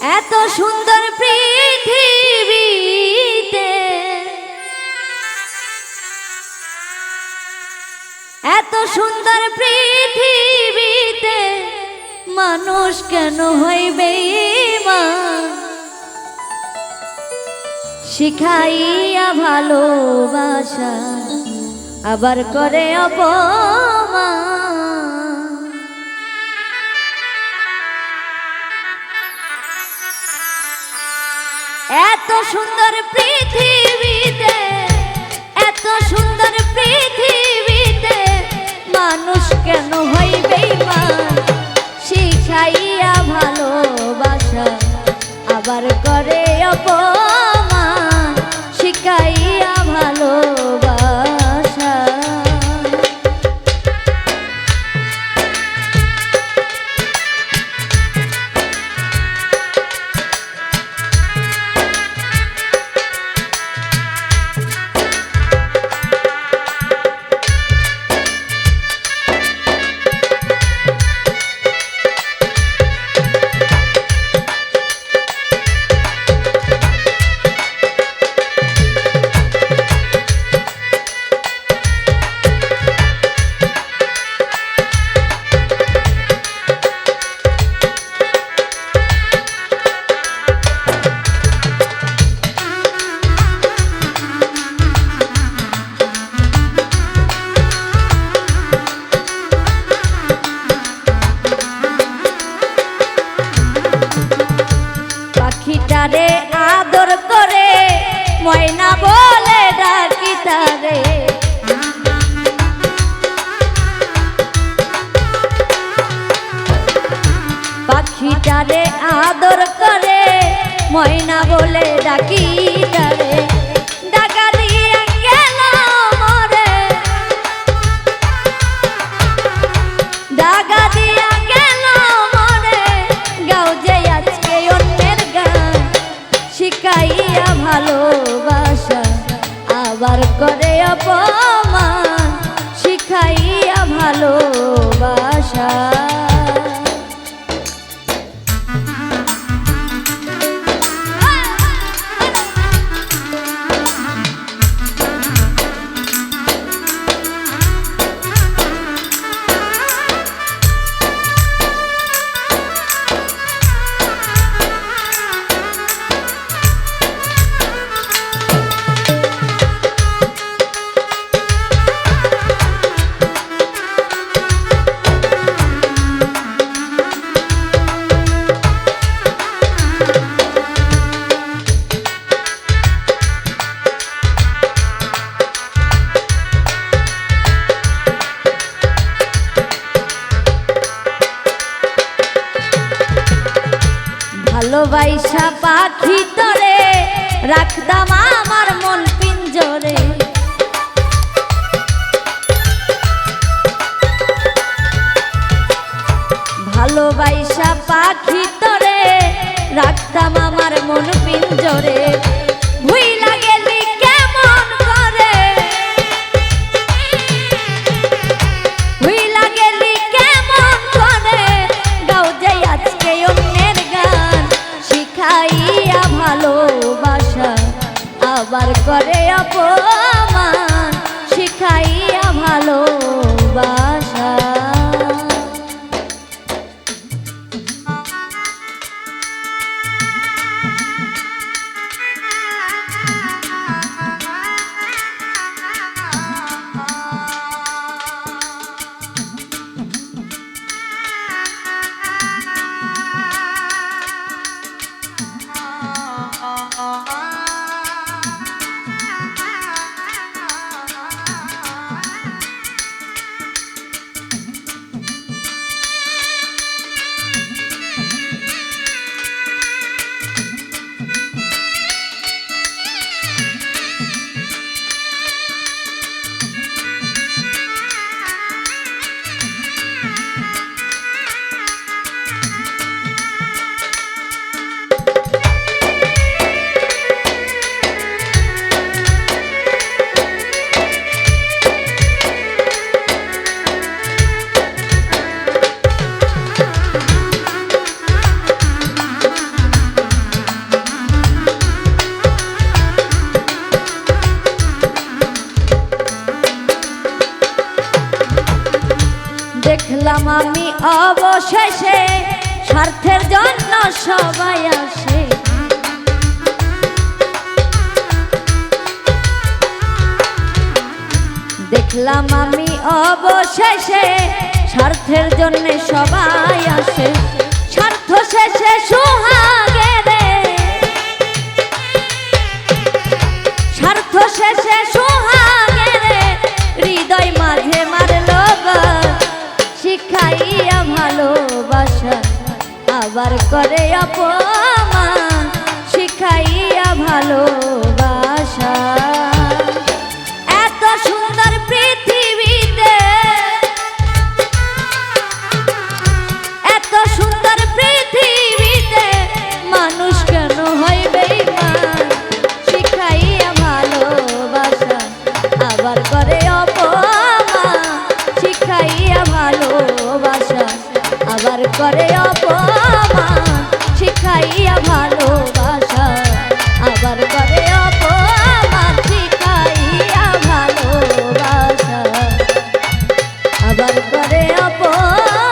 এত সুন্দর পৃথিবীতে। এত সুন্দর পৃথিবীতে মানুষ কেন হইবে মা শিখাইয়া ভালোবাসা আবার করে অপমান। এত সুন্দর পৃথিবীতে এত সুন্দর পৃথিবীতে মানুষ কেন হইবে মা শিখাইয়া ভালোবাসা আবার ভালোবাসা আবার করে অপমান শিখাইয়া ভালোবাসা ভালোবাসা পাখি তরে রাখতাম আমার মন পিঞ্জরে। ভালোবাইসা পাখি তরে রাখতাম আমার মন পিঞ্জরে। দেখলাম আমি অবশেষে স্বার্থের জন্য সবাই আসে। দেখলাম আমি অবশেষে স্বার্থের জন্য সবাই আসে। স্বার্থ শেষে সুহাগে স্বার্থ শেষে আবার করে অপমান, শিখাইয়া ভালোবাসা। এত সুন্দর পৃথিবীতে, এত সুন্দর পৃথিবীতে মানুষ কেন হয় বেইমান শিখাইয়া ভালোবাসা, আবার করে অপমান, শিখাইয়া ভালোবাসা, আবার করে অপমান। ভালোবাসা। আবার করে অপমান শিখাইয়া ভালোবাসা। আবার করে অপমান